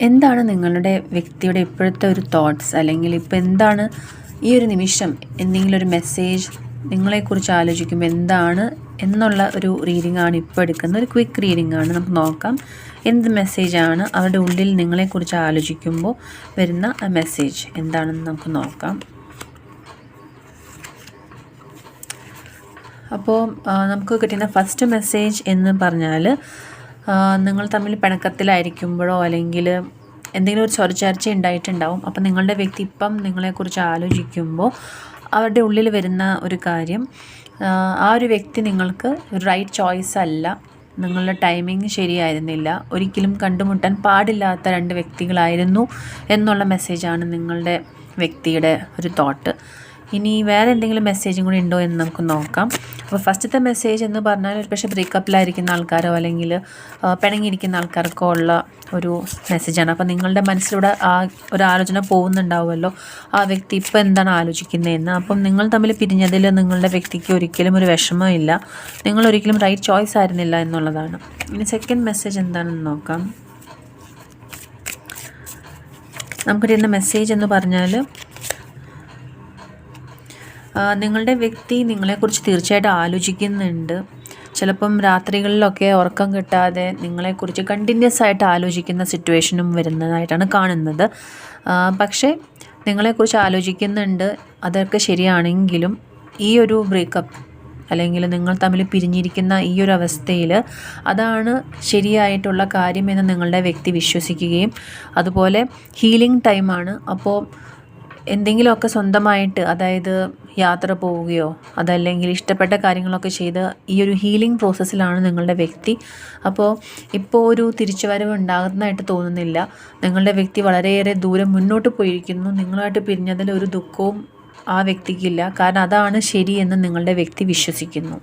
എന്താണ് നിങ്ങളുടെ വ്യക്തിയുടെ ഇപ്പോഴത്തെ ഒരു തോട്ട്സ് അല്ലെങ്കിൽ ഇപ്പോൾ എന്താണ് ഈ ഒരു നിമിഷം എന്തെങ്കിലും ഒരു മെസ്സേജ് നിങ്ങളെക്കുറിച്ച് ആലോചിക്കുമ്പോൾ എന്താണ് എന്നുള്ള ഒരു റീഡിംഗ് ആണ് ഇപ്പോൾ എടുക്കുന്ന ഒരു ക്വിക്ക് റീഡിംഗ് ആണ്. നമുക്ക് നോക്കാം. എന്ത് മെസ്സേജാണ് അവരുടെ ഉള്ളിൽ നിങ്ങളെക്കുറിച്ച് ആലോചിക്കുമ്പോൾ വരുന്ന ആ മെസ്സേജ് എന്താണെന്ന് നമുക്ക് നോക്കാം. അപ്പോൾ നമുക്ക് കിട്ടുന്ന ഫസ്റ്റ് മെസ്സേജ് എന്ന് പറഞ്ഞാൽ നിങ്ങൾ തമ്മിൽ പിണക്കത്തിലായിരിക്കുമ്പോഴോ അല്ലെങ്കിൽ എന്തെങ്കിലും ഒരു ചൊരച്ചേർച്ച ഉണ്ടായിട്ടുണ്ടാവും. അപ്പം നിങ്ങളുടെ വ്യക്തി ഇപ്പം നിങ്ങളെക്കുറിച്ച് ആലോചിക്കുമ്പോൾ അവരുടെ ഉള്ളിൽ വരുന്ന ഒരു കാര്യം ആ ഒരു വ്യക്തി നിങ്ങൾക്ക് റൈറ്റ് ചോയ്സ് അല്ല. നിങ്ങളുടെ ടൈമിംഗ് ശരിയായിരുന്നില്ല. ഒരിക്കലും കണ്ടുമുട്ടാൻ പാടില്ലാത്ത രണ്ട് വ്യക്തികളായിരുന്നു എന്നുള്ള മെസ്സേജാണ് നിങ്ങളുടെ വ്യക്തിയുടെ ഒരു തോട്ട് ഇനി വേറെ എന്തെങ്കിലും മെസ്സേജും കൂടി ഉണ്ടോ എന്ന് നമുക്ക് നോക്കാം. അപ്പോൾ ഫസ്റ്റത്തെ മെസ്സേജ് എന്ന് പറഞ്ഞാൽ ഒരു പക്ഷേ ബ്രേക്കപ്പിലായിരിക്കുന്ന ആൾക്കാരോ അല്ലെങ്കിൽ പിണങ്ങിയിരിക്കുന്ന ആൾക്കാർക്കോ ഉള്ള ഒരു മെസ്സേജാണ്. അപ്പോൾ നിങ്ങളുടെ മനസ്സിലൂടെ ആ ഒരു ആലോചന പോകുന്നുണ്ടാവുമല്ലോ. ആ വ്യക്തി ഇപ്പോൾ എന്താണ് ആലോചിക്കുന്നതെന്ന്. അപ്പം നിങ്ങൾ തമ്മിൽ പിരിഞ്ഞതിൽ നിങ്ങളുടെ വ്യക്തിക്ക് ഒരിക്കലും ഒരു വിഷമമില്ല നിങ്ങൾ ഒരിക്കലും റൈറ്റ് ചോയ്സ് ആയിരുന്നില്ല എന്നുള്ളതാണ്. ഇനി സെക്കൻഡ് മെസ്സേജ് എന്താണെന്ന് നോക്കാം. നമുക്ക് മെസ്സേജ് എന്ന് പറഞ്ഞാൽ നിങ്ങളുടെ വ്യക്തി നിങ്ങളെക്കുറിച്ച് തീർച്ചയായിട്ടും ആലോചിക്കുന്നുണ്ട്. ചിലപ്പം രാത്രികളിലൊക്കെ ഉറക്കം കിട്ടാതെ നിങ്ങളെക്കുറിച്ച് കണ്ടിന്യൂസ് ആയിട്ട് ആലോചിക്കുന്ന സിറ്റുവേഷനും വരുന്നതായിട്ടാണ് കാണുന്നത്. പക്ഷേ നിങ്ങളെക്കുറിച്ച് ആലോചിക്കുന്നുണ്ട് അതൊക്കെ ശരിയാണെങ്കിലും ഈ ഒരു ബ്രേക്കപ്പ് അല്ലെങ്കിൽ നിങ്ങൾ തമ്മിൽ പിരിഞ്ഞിരിക്കുന്ന ഈ ഒരു അവസ്ഥയിൽ അതാണ് ശരിയായിട്ടുള്ള കാര്യമെന്ന് നിങ്ങളുടെ വ്യക്തി വിശ്വസിക്കുകയും അതുപോലെ ഹീലിംഗ് ടൈമാണ് അപ്പോൾ എന്തെങ്കിലുമൊക്കെ സ്വന്തമായിട്ട് അതായത് യാത്ര പോവുകയോ അതല്ലെങ്കിൽ ഇഷ്ടപ്പെട്ട കാര്യങ്ങളൊക്കെ ചെയ്ത് ഈ ഒരു ഹീലിംഗ് പ്രോസസ്സിലാണ് നിങ്ങളുടെ വ്യക്തി. അപ്പോൾ ഇപ്പോൾ ഒരു തിരിച്ചുവരവ് ഉണ്ടാകുന്നതായിട്ട് തോന്നുന്നില്ല. നിങ്ങളുടെ വ്യക്തി വളരെയേറെ ദൂരം മുന്നോട്ട് പോയിരിക്കുന്നു. നിങ്ങളായിട്ട് പിരിഞ്ഞതിൽ ഒരു ദുഃഖവും ആ വ്യക്തിക്കില്ല. കാരണം അതാണ് ശരിയെന്ന് നിങ്ങളുടെ വ്യക്തി വിശ്വസിക്കുന്നു.